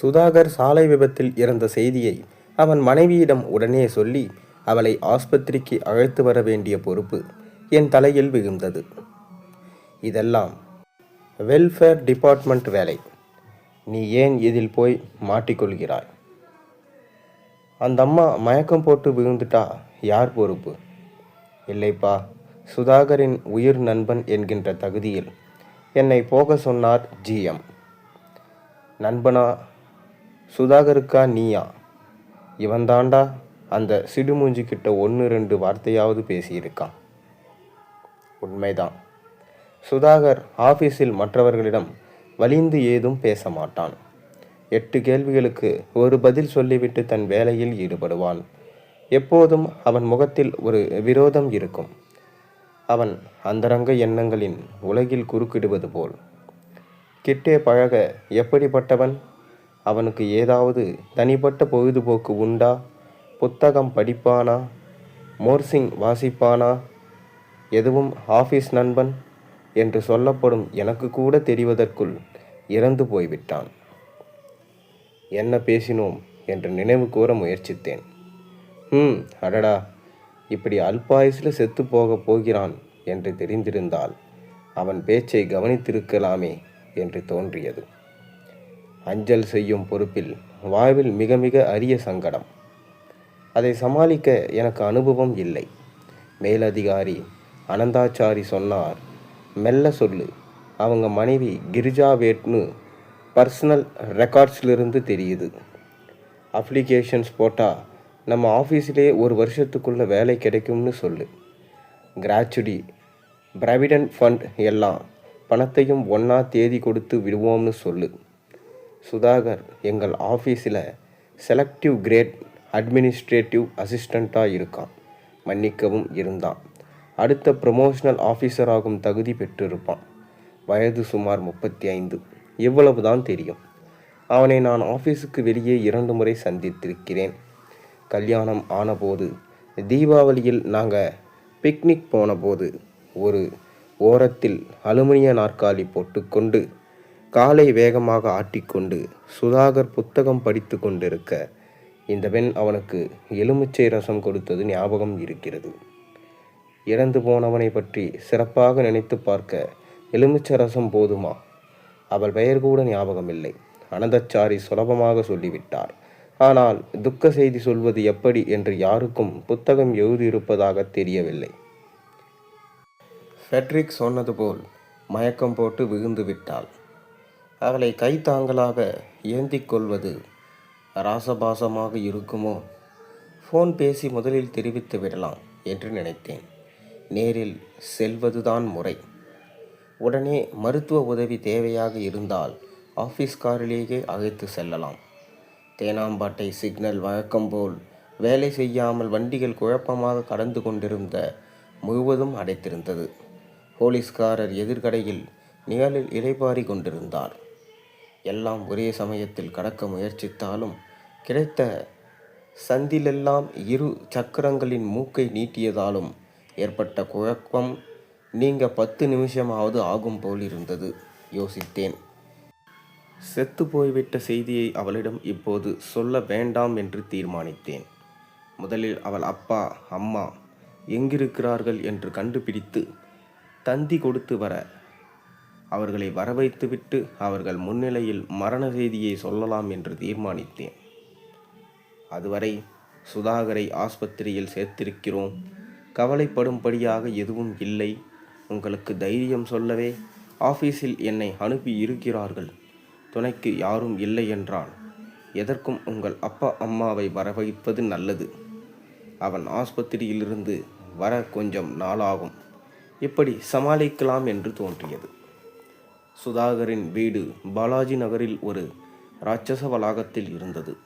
சுதாகர் சாலை விபத்தில் இறந்த செய்தியை அவன் மனைவியிடம் உடனே சொல்லி அவளை ஆஸ்பத்திரிக்கு அழைத்து வர வேண்டிய பொறுப்பு என் தலையில் விழுந்தது. இதெல்லாம் வெல்ஃபேர் டிபார்ட்மெண்ட் வேலை. நீ ஏன் இதில் போய் மாட்டிக்கொள்கிறாய்? அந்த அம்மா மயக்கம் போட்டு விழுந்துட்டா யார் பொறுப்பு? இல்லைப்பா சுதாகரின் உயிர் நண்பன் என்கின்ற தகுதியில் என்னை போக சொன்னார் ஜிஎம் நண்பனா சுதாகருக்கா நீயா? இவன் தாண்டா அந்த சிடுமூஞ்சி கிட்ட ஒன்று ரெண்டு வார்த்தையாவது பேசியிருக்கான். உண்மைதான். சுதாகர் ஆபீஸில் மற்றவர்களிடம் வலிந்து ஏதும் பேச மாட்டான் எட்டு கேள்விகளுக்கு ஒரு பதில் சொல்லிவிட்டு தன் வேலையில் ஈடுபடுவான். எப்போதும் அவன் முகத்தில் ஒரு விரோதம் இருக்கும். அவன் அந்தரங்க எண்ணங்களின் உலகில் குறுக்கிடுவது போல். கிட்டே பழக எப்படிப்பட்டவன்? அவனுக்கு ஏதாவது தனிப்பட்ட பொழுதுபோக்கு உண்டா? புத்தகம் படிப்பானா? மோர்சிங் வாசிப்பானா? எதுவும் ஆஃபீஸ் நண்பன்? என்று சொல்லப்படும் எனக்கு கூட தெரிவதற்குள் இறந்து போய்விட்டான். என்ன பேசினோம்? என்று நினைவு கூற முயற்சித்தேன். ம் அடடா! இப்படி அல்பாயுசில் செத்து போகப் போகிறான் என்று தெரிந்திருந்தால் அவன் பேச்சை கவனித்திருக்கலாமே என்று தோன்றியது. அஞ்சல் செய்யும் பொறுப்பில் வாழ்வில் மிக மிக அரிய சங்கடம். அதை சமாளிக்க எனக்கு அனுபவம் இல்லை. மேலதிகாரி அனந்தாச்சாரி சொன்னார் மெல்ல சொல்லு. அவங்க மனைவி கிரிஜா வேட்னு பர்சனல் ரெக்கார்ட்ஸ்லேருந்து தெரியுது. அப்ளிகேஷன்ஸ் போட்டால் நம்ம ஆஃபீஸிலே ஒரு வருஷத்துக்குள்ளே வேலை கிடைக்கும்னு சொல்லு. கிராச்சுடி ப்ராவிடன்ட் ஃபண்ட் எல்லாம் பணத்தையும் ஒன்றா தேதி கொடுத்து விடுவோம்னு சொல்லு. சுதாகர் எங்கள் ஆஃபீஸில் செலக்டிவ் கிரேட் அட்மினிஸ்ட்ரேட்டிவ் அசிஸ்டண்ட்டாக இருக்கான். மன்னிக்கவும் இருந்தான். அடுத்த ப்ரொமோஷனல் ஆஃபீஸராகும் தகுதி பெற்றிருப்பான். வயது சுமார் முப்பத்தி ஐந்து இவ்வளவு தான் தெரியும். அவனை நான் ஆஃபீஸுக்கு வெளியே இரண்டு முறை சந்தித்திருக்கிறேன். கல்யாணம் ஆனபோது தீபாவளியில் நாங்கள் பிக்னிக் போனபோது ஒரு ஓரத்தில் அலுமினிய நாற்காலி போட்டுக்கொண்டு காலை வேகமாக ஆட்டிக்கொண்டு சுதாகர் புத்தகம் படித்து கொண்டிருக்க இந்த பெண் அவனுக்கு எலுமிச்சை ரசம் கொடுத்தது ஞாபகம் இருக்கிறது. இறந்து போனவனை பற்றி சிறப்பாக நினைத்து பார்க்க எலுமிச்சை ரசம் போதுமா? அவள் பெயர் கூட ஞாபகமில்லை. அனந்தச்சாரி சுலபமாக சொல்லிவிட்டார். ஆனால் துக்க செய்தி சொல்வது எப்படி என்று யாருக்கும் புத்தகம் எழுதியிருப்பதாக தெரியவில்லை. ஃபெட்ரிக் சொன்னது போல் மயக்கம் போட்டு விழுந்து விட்டாள். அவளை கைத்தாங்களாக ஏந்திக் கொள்வது ராசபாசமாக இருக்குமோ? ஃபோன் பேசி முதலில் தெரிவித்து விடலாம் என்று நினைத்தேன். நேரில் செல்வதுதான் முறை. உடனே மருத்துவ உதவி தேவையாக இருந்தால் ஆஃபீஸ் காரிலேயே அழைத்து செல்லலாம். தேனாம்பாட்டை சிக்னல் வழக்கம் போல் வேலை செய்யாமல் வண்டிகள் குழப்பமாக கடந்து கொண்டிருந்த முழுவதும் அடைத்திருந்தது. போலீஸ்காரர் எதிர்கடையில் நிழலில் இலைப்பாரி கொண்டிருந்தார். எல்லாம் ஒரே சமயத்தில் கடக்க முயற்சித்தாலும் கிடைத்த சந்திலெல்லாம் இரு சக்கரங்களின் மூக்கை நீட்டியதாலும் ஏற்பட்ட குழப்பம் நீங்க பத்து நிமிஷமாவது ஆகும் போல் இருந்தது யோசித்தேன். செத்து போய்விட்ட செய்தியை அவளிடம் இப்போது சொல்ல வேண்டாம் என்று தீர்மானித்தேன். முதலில் அவள் அப்பா அம்மா எங்கிருக்கிறார்கள்? என்று கண்டுபிடித்து தந்தி கொடுத்து வர அவர்களை வரவைத்துவிட்டு அவர்கள் முன்னிலையில் மரண செய்தியை சொல்லலாம் என்று தீர்மானித்தேன். அதுவரை சுதாகரை ஆஸ்பத்திரியில் சேர்த்திருக்கிறோம். கவலைப்படும்படியாக எதுவும் இல்லை. உங்களுக்கு தைரியம் சொல்லவே ஆஃபீஸில் என்னை அனுப்பி இருக்கிறார்கள். துணைக்கு யாரும் இல்லை என்றால் எதற்கும் உங்கள் அப்பா அம்மாவை வரவைப்பது நல்லது. அவன் ஆஸ்பத்திரியிலிருந்து வர கொஞ்சம் நாளாகும். இப்படி சமாளிக்கலாம் என்று தோன்றியது. சுதாகரின் வீடு பாலாஜி நகரில் ஒரு ராட்சச வளாகத்தில் இருந்தது.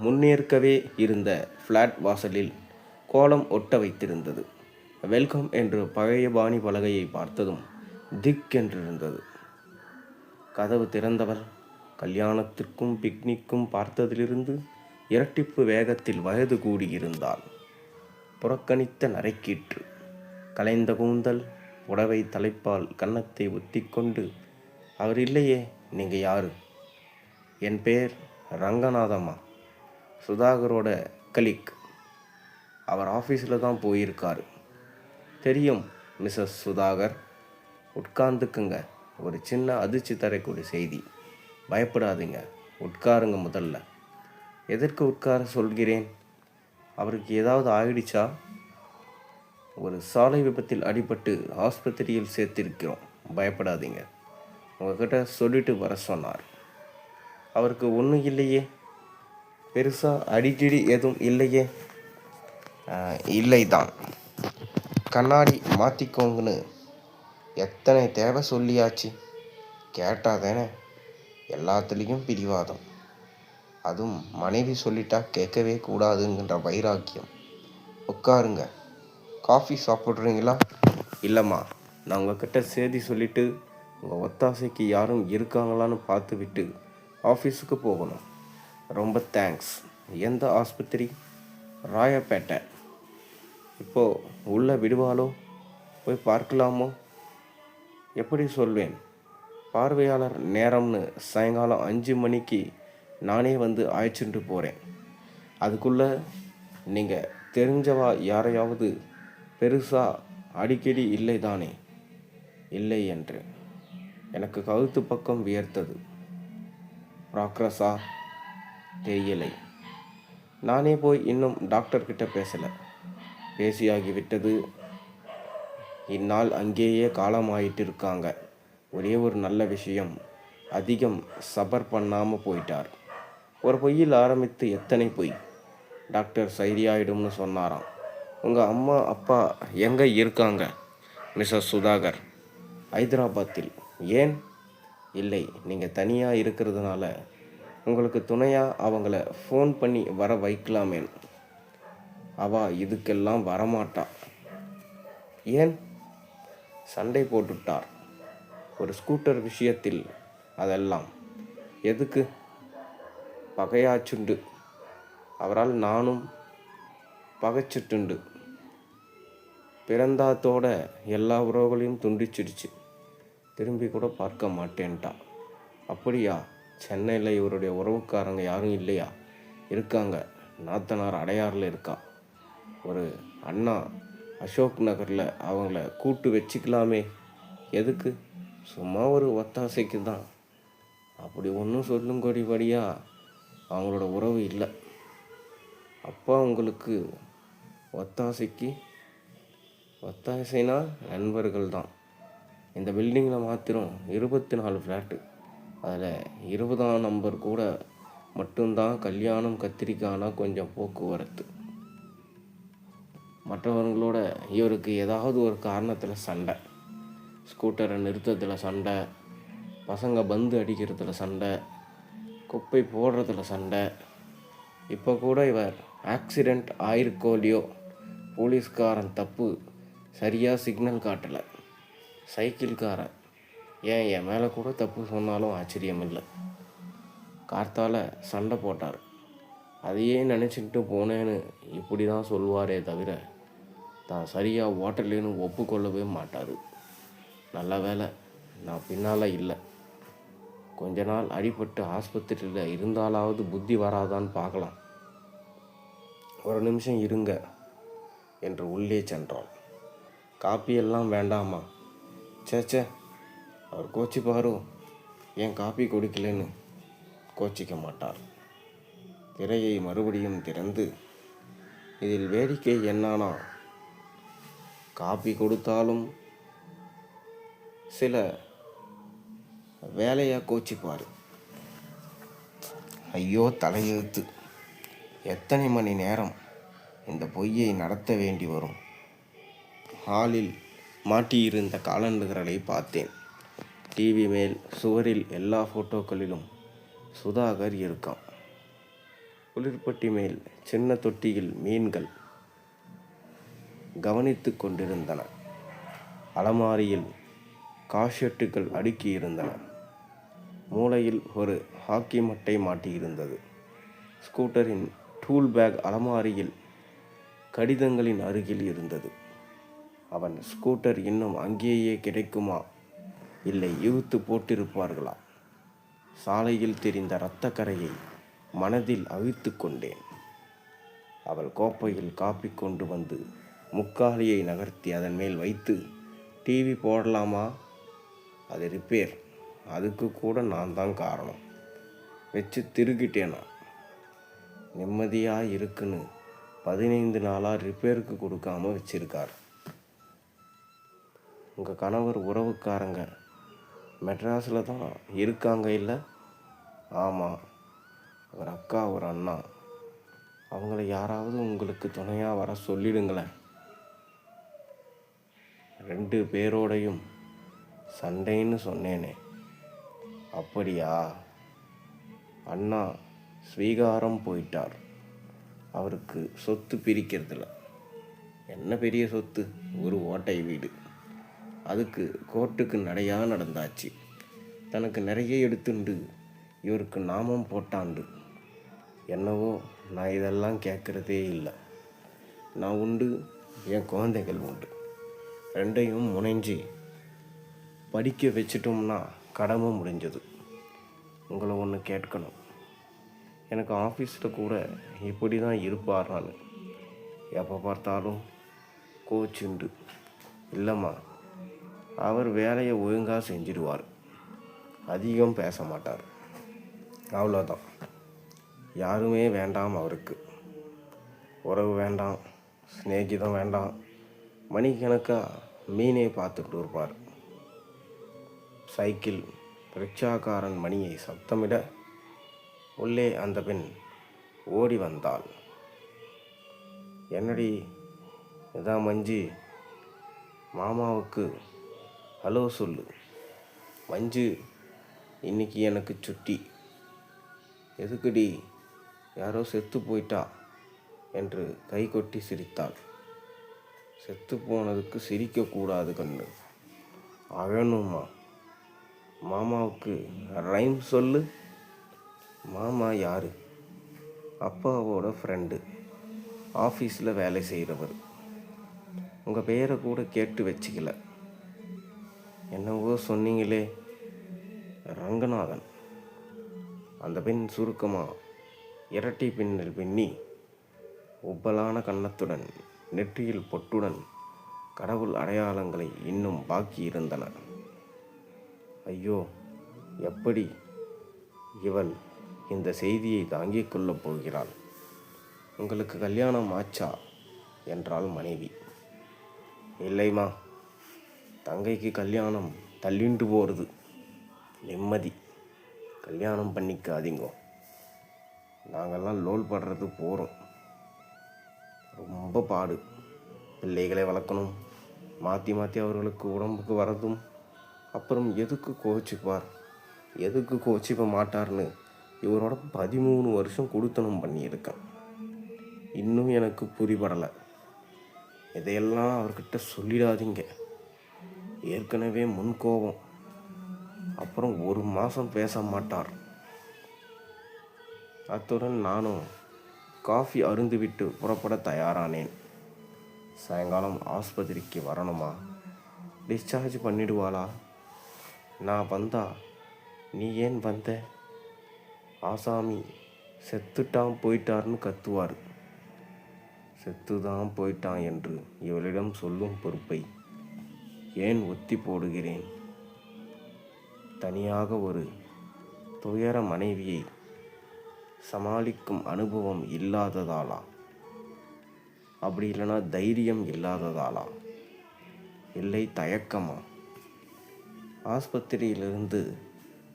முன்னேற்கவே இருந்த ஃப்ளாட் வாசலில் கோலம் ஒட்ட வைத்திருந்தது. வெல்கம் என்று பழைய பாணி பலகையை பார்த்ததும் திக் என்றிருந்தது. கதவு திறந்தவர் கல்யாணத்திற்கும் பிக்னிக்கும் பார்த்ததிலிருந்து இரட்டிப்பு வேகத்தில் வயது கூடியிருந்தாள். புறக்கணித்த நரைக்கீற்று கலைந்த கூந்தல் உடவை தலைப்பால் கன்னத்தை ஒத்திக்கொண்டு அவர் இல்லையே நீங்க யாரு? என் பேர் ரங்கநாதம்மா. சுதாகரோட கலிக் அவர் ஆஃபீஸில் தான் போயிருக்காரு. தெரியும் மிஸ்ஸஸ் சுதாகர். உட்கார்ந்துக்குங்க. ஒரு சின்ன அதிர்ச்சி தரக்கூடிய செய்தி. பயப்படாதீங்க. உட்காருங்க முதல்ல. எதற்கு உட்கார சொல்கிறேன்? அவருக்கு ஏதாவது ஆயிடுச்சா? ஒரு சாலை விபத்தில் அடிபட்டு ஆஸ்பத்திரியில் சேர்த்திருக்கிறோம். பயப்படாதீங்க. உங்ககிட்ட சொல்லிட்டு வர சொன்னார். அவருக்கு ஒன்றும் இல்லையே. பெருசாக அடிக்கடி எதுவும் இல்லையே. இல்லை தான் கண்ணாடி மாற்றிக்கோங்கன்னு எத்தனை தேவை சொல்லியாச்சு. கேட்டால் தானே. எல்லாத்துலேயும் பிடிவாதம். அதுவும் மனைவி சொல்லிட்டா கேட்கவே கூடாதுங்கிற வைராக்கியம். உட்காருங்க. காஃபி சாப்பிட்றீங்களா? இல்லைம்மா. நான் உங்ககிட்ட சேதி சொல்லிவிட்டு உங்கள் ஒத்தாசைக்கு யாரும் இருக்காங்களான்னு பார்த்து விட்டு ஆஃபீஸுக்கு போகணும். ரொம்ப தேங்க்ஸ். எந்த ஆஸ்பத்திரி? ராயப்பேட்டை. இப்போது உள்ளே விடுவாளோ? போய் பார்க்கலாமோ? எப்படி சொல்வேன்? பார்வையாளர் நேரம்னு சாயங்காலம் அஞ்சு மணிக்கு நானே வந்து அழைச்சிட்டு போகிறேன் அதுக்குள்ளே நீங்கள் தெரிஞ்சவா யாரையாவது பெருசாக அடிக்கடி இல்லை தானே இல்லை என்று. எனக்கு கழுத்து பக்கம் வியர்த்தது. ப்ராக்ரஸா? தெரியலை. நானே போய் இன்னும் டாக்டர்கிட்ட பேசலை. பேசியாகிவிட்டது. இந்நாள் அங்கேயே காலமாயிட்டு இருக்காங்க ஒரே ஒரு நல்ல விஷயம். அதிகம் சபர் பண்ணாமல் போயிட்டார். ஒரு பொய்யில் ஆரம்பித்து எத்தனை பொய்? டாக்டர் சைரியாயிடும்னு சொன்னாராம். உங்கள் அம்மா அப்பா எங்கே இருக்காங்க? மிஸ்ஸஸ் சுதாகர் ஹைதராபாத்தில் ஏன்? இல்லை நீங்கள் தனியாக இருக்கிறதுனால உங்களுக்கு துணையாக அவங்கள ஃபோன் பண்ணி வர வைக்கலாமேன். அவா இதுக்கெல்லாம் வரமாட்டா. ஏன்? சண்டை போட்டுட்டார். ஒரு ஸ்கூட்டர் விஷயத்தில் அதெல்லாம். எதுக்கு? பகையாச்சுண்டு அவரால் நானும் பகைச்சிட்டுண்டு. பிறந்தாத்தோட எல்லா உறவுகளையும் துண்டிச்சிடுச்சு. திரும்பி கூட பார்க்க மாட்டேன்ட்டா. அப்படியா? சென்னையில் இவருடைய உறவுக்காரங்க யாரும் இல்லையா? இருக்காங்க. நாத்தனார் அடையாறில் இருக்கா. ஒரு அண்ணா அசோக் நகரில் அவங்கள கூட்டு வச்சுக்கலாமே. எதுக்கு? சும்மா ஒரு ஒத்தாசைக்கு தான் அப்படி ஒன்றும் சொல்லும் கொடிபடியாக அவங்களோட உறவு இல்லை. அப்பா உங்களுக்கு ஒத்தாசைக்கு ஒத்தாசைனா நண்பர்கள் தான் இந்த பில்டிங்கில் மாத்திரம் இருபத்தி நாலு ஃப்ளாட்டு அதில் இருபதாம் நம்பர் கூட மட்டும்தான் கல்யாணம் கத்திரிக்கானா கொஞ்சம் போக்குவரத்து. மற்றவங்களோட இவருக்கு ஏதாவது ஒரு காரணத்தில் சண்டை. ஸ்கூட்டரை நிறுத்தத்தில் சண்டை பசங்க பந்து அடிக்கிறதுல சண்டை குப்பை போடுறதுல சண்டை. இப்போ கூட இவர் ஆக்சிடெண்ட் ஆயிருக்கோ இல்லையோ போலீஸ்காரன் தப்பு சரியாக சிக்னல் காட்டலை. சைக்கிள்காரன். ஏன் என் மேலே கூட தப்பு சொன்னாலும் ஆச்சரியம் இல்லை கார்த்தால் சண்டை போட்டார். அதையே நினச்சிக்கிட்டு போனேன்னு இப்படி தான் சொல்லுவாரே தவிர தான் சரியாக ஓட்டலேன்னு ஒப்புக்கொள்ளவே மாட்டார். நல்ல வேலை நான் பின்னால் இல்லை. கொஞ்ச நாள் அடிபட்டு ஆஸ்பத்திரியில் இருந்தாலாவது புத்தி வராதான்னு பார்க்கலாம். ஒரு நிமிஷம் இருங்க என்று உள்ளே சென்றான். காப்பியெல்லாம் வேண்டாமா சேச்சே அவர் கோச்சிப்பாரோ ஏன் காப்பி கொடுக்கலன்னு கோச்சிக்க மாட்டார். திரையை மறுபடியும் திறந்து இதில் வேடிக்கை என்னானா காப்பி கொடுத்தாலும் சில வேலையாக கோச்சிப்பார். ஐயோ தலையெழுத்து. எத்தனை மணி நேரம் இந்த பொய்யை நடத்த வேண்டி வரும்? ஹாலில் மாட்டியிருந்த காலண்டுகளை பார்த்தேன். டிவி மேல் சுவரில் எல்லா ஃபோட்டோக்களிலும் சுதாகர் இருக்கான் குளிர்பட்டி மேல் சின்ன தொட்டியில் மீன்கள் கவனித்து கொண்டிருந்தன. அலமாரியில் காஷெட்டுகள் அடுக்கி இருந்தன ஒரு ஹாக்கி மட்டை மாட்டியிருந்தது. ஸ்கூட்டரின் டூல் பேக் அலமாரியில் கடிதங்களின் அருகில் இருந்தது. அவன் ஸ்கூட்டர் இன்னும் அங்கேயே கிடைக்குமா? இல்லை இழுத்து போட்டிருப்பார்களா? சாலையில் தெரிந்த இரத்தக்கரையை மனதில் அவிழ்த்து கொண்டேன். அவள் கோப்பையில் காப்பி கொண்டு வந்து முக்காலியை நகர்த்தி அதன் மேல் வைத்து டிவி போடலாமா? அது ரிப்பேர் அதுக்கு கூட நான் தான் காரணம். வச்சு திருகிட்டேனா? நிம்மதியாக இருக்குன்னு பதினைந்து நாளாக ரிப்பேருக்கு கொடுக்காம வச்சிருக்கார். உங்கள் கணவர் உறவுக்காரங்க. மெட்ராஸில் தான் இருக்காங்க இல்லை? ஆமாம் ஒரு அக்கா ஒரு அண்ணா. அவங்கள யாராவது உங்களுக்கு துணையாக வர சொல்லிடுங்களேன். ரெண்டு பேரோடையும் சண்டைன்னு சொன்னேனே. அப்படியா? அண்ணா ஸ்வீகாரம் போயிட்டார். அவருக்கு சொத்து பிரிக்கிறதுல. என்ன பெரிய சொத்து? ஒரு ஓட்டை வீடு. அதுக்கு கோர்ட்டுக்கு நடையாக நடந்தாச்சு. தனக்கு நிறைய எடுத்துண்டு இவருக்கு நாமம் போட்டாண்டு. என்னவோ நான் இதெல்லாம் கேட்குறதே இல்லை. நான் உண்டு என் குழந்தைகள் உண்டு. ரெண்டையும் முனைஞ்சு படிக்க வச்சிட்டோம்னா கடமை முடிஞ்சது. உங்களை ஒன்று கேட்கணும். எனக்கு ஆஃபீஸில் கூட இப்படி தான் இருப்பார் நான். எப்போ பார்த்தாலும் கோச்சுண்டு. இல்லைம்மா அவர் வேலையை ஒழுங்காக செஞ்சிடுவார். அதிகம் பேச மாட்டார். அவ்வளோதான் யாருமே வேண்டாம் அவருக்கு. உறவு வேண்டாம் சிநேகிதம் வேண்டாம். மணிக்கணக்காக மீனே பார்த்துக்கிட்டு இருப்பார். சைக்கிள் ரிக்ஷாக்காரன் மணியை சத்தமிட உள்ளே அந்த பெண் ஓடி வந்தாள். என்னடி இதான் மஞ்சு? மாமாவுக்கு ஹலோ சொல்லு. மஞ்சு இன்னைக்கு எனக்கு சுட்டி. எதுக்குடி? யாரோ செத்து போயிட்டா என்று கை கொட்டி சிரித்தாள். செத்து போனதுக்கு சிரிக்கக்கூடாது கண்ணு. அழணுமா? மாமாவுக்கு ரைம் சொல்லு. மாமா யார்? அப்பாவோட ஃப்ரெண்டு ஆஃபீஸில் வேலை செய்கிறவர் உங்கள் பேரை கூட கேட்டு வச்சுக்கல. என்னவோ சொன்னீங்களே. ரங்கநாதன். அந்த பெண் சுருக்கமாக இரட்டை பின்னல் பின்னி உப்பலான கன்னத்துடன் நெற்றியில் பொட்டுடன் கடவுள் அடையாளங்களை இன்னும் பாக்கி இருந்தன. ஐயோ எப்படி இவள் இந்த செய்தியை தாங்கிக் கொள்ளப் போகிறாள்? உங்களுக்கு கல்யாணம் ஆச்சா? என்றாள் மனைவி. இல்லைம்மா தங்கைக்கு கல்யாணம் தள்ளிண்டு போகிறது நிம்மதி. கல்யாணம் பண்ணிக்காதீங்கோ. நாங்கள்லாம் லோல் படுறது போகிறோம் ரொம்ப பாடு. பிள்ளைகளை வளர்க்கணும். மாற்றி மாற்றி அவர்களுக்கு உடம்புக்கு வரதும். அப்புறம் எதுக்கு கோச்சிப்பார் எதுக்கு கோச்சிப்ப மாட்டார்னு இவரோட பதிமூணு வருஷம் கொடுத்தனம் பண்ணியிருக்கேன். இன்னும் எனக்கு புரிபடலை. இதையெல்லாம் அவர்கிட்ட சொல்லிடாதீங்க. ஏற்கனவே முன் கோபம். அப்புறம் ஒரு மாதம் பேச மாட்டார். அத்துடன் நானும் காஃபி அருந்துவிட்டு புறப்பட தயாரானேன். சாயங்காலம் ஆஸ்பத்திரிக்கு வரணுமா? டிஸ்சார்ஜ் பண்ணிடுவாளா? நான் வந்தா நீ ஏன் வந்த? ஆசாமி செத்துட்டான் போயிட்டார்னு கத்துவார். செத்துதான் போயிட்டான் என்று இவளிடம் சொல்லும் பொறுப்பை ஏன் ஒத்தி போடுகிறேன்? தனியாக ஒரு துயர மனைவியை சமாளிக்கும் அனுபவம் இல்லாததாலா? அப்படி இல்லைன்னா தைரியம் இல்லாததாலா? இல்லை தயக்கமா? ஆஸ்பத்திரியிலிருந்து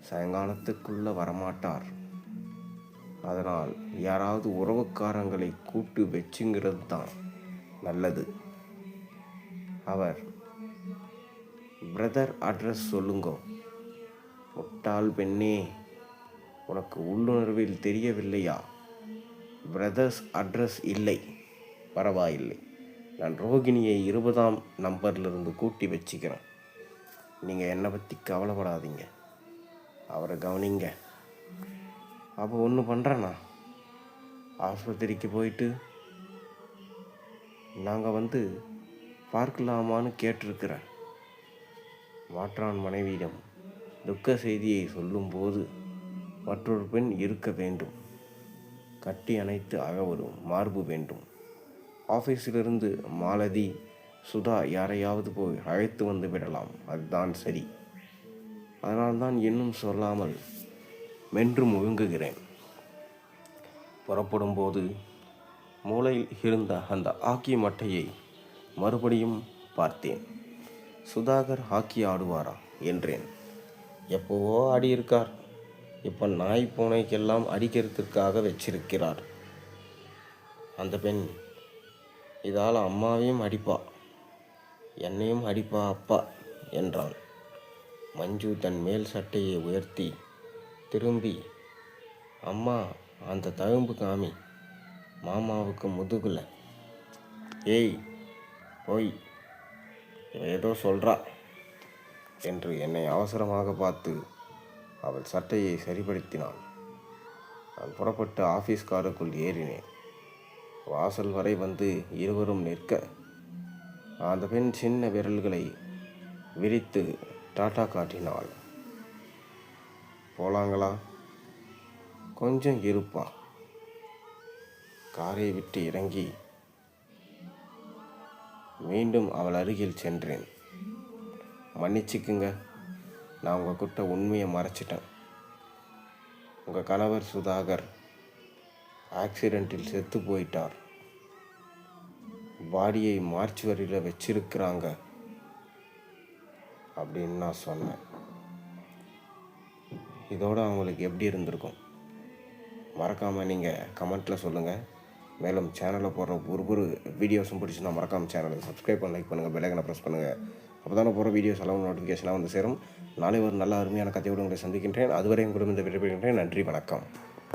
சாயங்காலத்துக்குள்ளே வரமாட்டார். அதனால் யாராவது உறவுக்காரங்களை கூட்டு வச்சுங்கிறது தான் நல்லது. அவர் பிரதர் அட்ரஸ் சொல்லுங்க. முட்டாள் பெண்ணே உனக்கு உள்ளுணர்வில் தெரியவில்லையா? பிரதர்ஸ் அட்ரஸ் இல்லை பரவாயில்லை. நான் ரோகிணியை இருபதாம் நம்பர்லேருந்து கூட்டி வச்சுக்கிறேன். நீங்கள் என்னை பற்றி கவலைப்படாதீங்க. அவரை கவனிங்க. அப்போ ஒன்று பண்ணுறேண்ணா ஆஸ்பத்திரிக்கு போயிட்டு நாங்கள் வந்து பார்க்கலாமான்னு கேட்டிருக்கிறேன். மாற்றான் மனைவியிடம் துக்க செய்தியை சொல்லும்போது மற்றொரு பெண் இருக்க வேண்டும். கட்டி அணைத்து அகவரும் ஒரு மார்பு வேண்டும். ஆஃபீஸிலிருந்து மாலதி சுதா யாரையாவது போய் அழைத்து வந்து விடலாம். அதுதான் சரி. அதனால்தான் இன்னும் சொல்லாமல் மென்று முழுங்குகிறேன். புறப்படும் போது மூளையில் இருந்த அந்த ஆக்கி மட்டையை மறுபடியும் பார்த்தேன். சுதாகர் ஹாக்கி ஆடுவாரா என்றேன். எப்போவோ ஆடியிருக்கார். இப்போ நாய் பூனைக்கெல்லாம் அடிக்கிறதுக்காக வச்சிருக்கிறார். அந்த பெண் இதால் அம்மாவையும் அடிப்பா என்னையும் அடிப்பா அப்பா என்றான் மஞ்சு தன் மேல் சட்டையை உயர்த்தி திரும்பி அம்மா அந்த தழும்பு காமி மாமாவுக்கு முதுகுல ஏய் போய் ஏதோ சொல்கிறா என்று என்னை அவசரமாக பார்த்து அவள் சட்டையை சரிப்படுத்தினாள். நான் புறப்பட்டு ஆஃபீஸ் காருக்குள் ஏறினேன். வாசல் வரை வந்து இருவரும் நிற்க அந்த பெண் சின்ன விரல்களை விரித்து டாட்டா காட்டினாள். போலாங்களா? கொஞ்சம் இருப்பா. காரை விட்டு இறங்கி மீண்டும் அவள் அருகில் சென்றேன். மன்னிச்சுக்குங்க நான் உங்கள் கிட்ட உண்மையை மறைச்சிட்டேன். உங்கள் கணவர் சுதாகர் ஆக்சிடெண்ட்டில் செத்து போயிட்டார். பாடியை மார்ச் வரையில் வச்சிருக்கிறாங்க அப்படின்னு நான் சொன்னேன். இதோடு அவங்களுக்கு எப்படி இருந்திருக்கும்? மறக்காமல் நீங்கள் கமெண்ட்டில் சொல்லுங்கள் மேலும் சேனலில் போடுற ஒரு ஒரு வீடியோஸும் பிடிச்சிருந்தா மறக்காமல் சேனலை சப்ஸ்கிரைப் பண்ணி லைக் பண்ணுங்கள் பெல்லைக்கனை ப்ரெஸ் பண்ணுங்கள் அப்போ தான் போகிற வீடியோஸ் எல்லாம் நோட்டிஃபிகேஷனாக வந்து சேரும். நாளை ஒரு நல்ல அருமையான கதையோடு உங்களை சந்திக்கின்றேன். அதுவரை உங்களிடம் இந்த விடைபெறுகின்றேன். நன்றி வணக்கம்.